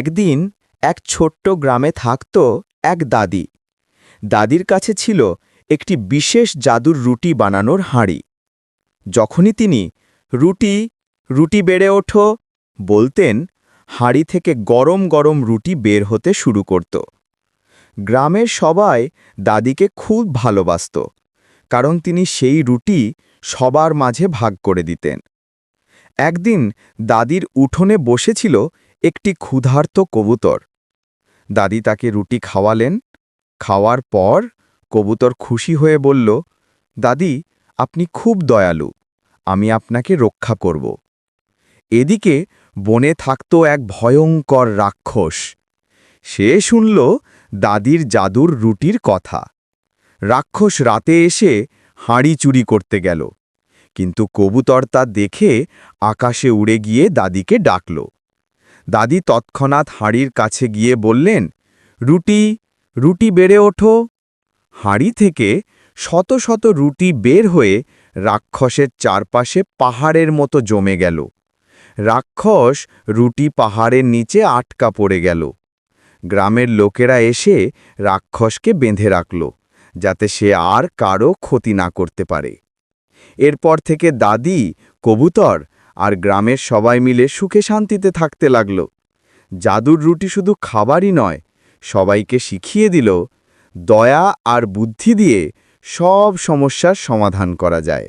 একদিন এক ছোট্ট গ্রামে থাকত এক দাদি। দাদির কাছে ছিল একটি বিশেষ জাদুর রুটি বানানোর হাঁড়ি। যখনই তিনি, রুটি রুটি বেড়ে ওঠো, বলতেন, হাঁড়ি থেকে গরম গরম রুটি বের হতে শুরু করত। গ্রামের সবাই দাদিকে খুব ভালোবাসত, কারণ তিনি সেই রুটি সবার মাঝে ভাগ করে দিতেন। একদিন দাদির উঠোনে বসেছিল একটি ক্ষুধার্ত কবুতর। দাদি তাকে রুটি খাওয়ালেন। খাওয়ার পর কবুতর খুশি হয়ে বলল, দাদি, আপনি খুব দয়ালু, আমি আপনাকে রক্ষা করব। এদিকে বনে থাকত এক ভয়ঙ্কর রাক্ষস। সে শুনল দাদির জাদুর রুটির কথা। রাক্ষস রাতে এসে হাঁড়ি চুরি করতে গেল, কিন্তু কবুতর তা দেখে আকাশে উড়ে গিয়ে দাদিকে ডাকল। দাদি তৎক্ষণাৎ হাঁড়ির কাছে গিয়ে বললেন, রুটি রুটি বেড়ে ওঠো। হাঁড়ি থেকে শত শত রুটি বের হয়ে রাক্ষসের চারপাশে পাহাড়ের মতো জমে গেল। রাক্ষস রুটি পাহাড়ের নিচে আটকা পড়ে গেল। গ্রামের লোকেরা এসে রাক্ষসকে বেঁধে রাখল, যাতে সে আর কারও ক্ষতি না করতে পারে। এরপর থেকে দাদি, কবুতর আর গ্রামের সবাই মিলে সুখে শান্তিতে থাকতে লাগল। জাদুর রুটি শুধু খাবারই নয়, সবাইকে শিখিয়ে দিল, দয়া আর বুদ্ধি দিয়ে সব সমস্যার সমাধান করা যায়।